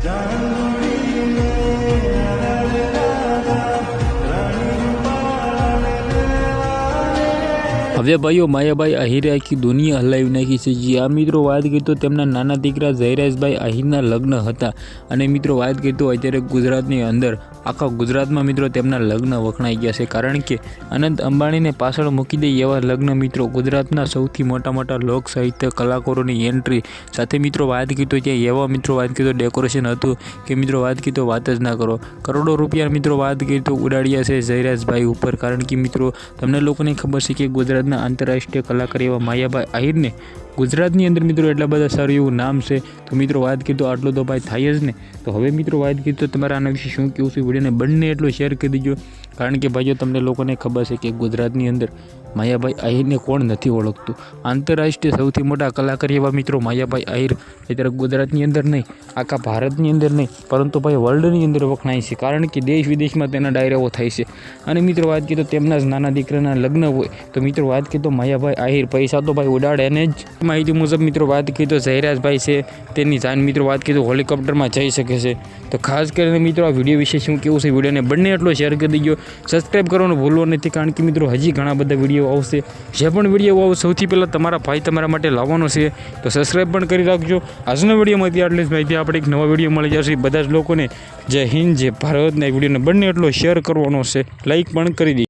Done. હવે ભાઈઓ, માયાભાઈ આહિરે આખી દુનિયા હલાવી નાખી છે. જે આ મિત્રો, વાત કરીએ તો તેમના નાના દીકરા જયરાજભાઈ આહિરના લગ્ન હતા. અને મિત્રો, વાત કરીએ તો અત્યારે ગુજરાતની અંદર, આખા ગુજરાતમાં મિત્રો તેમના લગ્ન વખણાઈ ગયા છે. કારણ કે અનંત અંબાણીને પાછળ મૂકી દે એવા લગ્ન મિત્રો ગુજરાતના સૌથી મોટા મોટા લોક સાહિત્ય કલાકારોની એન્ટ્રી સાથે મિત્રો, વાત કીધો ત્યાં એવા મિત્રો, વાત કીધો ડેકોરેશન હતું કે મિત્રો, વાત કીધો વાત જ ના કરો. કરોડો રૂપિયા મિત્રો, વાત કરીએ તો ઉડાડ્યા છે જયરાજભાઈ ઉપર. કારણ કે મિત્રો, તમને લોકોને ખબર છે કે ગુજરાતના આંતરરાષ્ટ્રીય કલાકાર એવા માયાભાઈ આહિરને ગુજરાતની અંદર મિત્રો એટલા બધા સારું એવું નામ છે. તો મિત્રો વાત કીધું તો આટલો તો ભાઈ થાય જ ને. તો હવે મિત્રો વાત કીધું તો તમારે આના વિશે શું કહેવું છે વિડીયોને બંને એટલો શેર કરી દીજો. કારણ કે ભાઈઓ, તમને લોકોને ખબર છે કે ગુજરાતની અંદર માયાભાઈ આહિરને કોણ નથી ઓળખતું. આંતરરાષ્ટ્રીય સૌથી મોટા કલાકાર એવા મિત્રો માયાભાઈ આહિર. અત્યારે ગુજરાતની અંદર નહીં, આખા ભારતની અંદર નહીં, પરંતુ ભાઈ વર્લ્ડની અંદર વખણાય છે. કારણ કે દેશ વિદેશમાં તેના ડાયરાઓ થાય છે. અને મિત્રો વાત કરીએ તેમના જ નાના દીકરાના લગ્ન હોય. તો મિત્રો વાત કરીએ માયાભાઈ આહિર, પૈસા તો ભાઈ ઉડાડે એને જ. માહિતી મુજબ મિત્રો વાત કરીએ તો જયરાજભાઈ છે, તેની જાન મિત્રો વાત કરીએ તો હોલિકોપ્ટરમાં જઈ શકે છે. તો ખાસ કરીને મિત્રો આ વીડિયો વિશે શું કેવું છે, વિડીયોને બંને એટલો શેર કરી દીજો. સબસ્ક્રાઈબ કરવાનું ભૂલવો નથી, કારણ કે મિત્રો હજી ઘણા બધા વીડિયો આવશે. જે પણ વીડિયો આવો, સૌથી પહેલાં તમારા ભાઈ તમારા માટે લાવવાનો છે. તો સબસ્ક્રાઈબ પણ કરી રાખજો. આજનો વિડીયોમાંથી આટલી જ માહિતી આપણે એક નવા વીડિયો મળી જશે. બધા જ લોકોને જય હિન્દ, જય ભારતના વિડીયોને બંને એટલો શેર કરવાનો છે. લાઇક પણ કરી દીજો.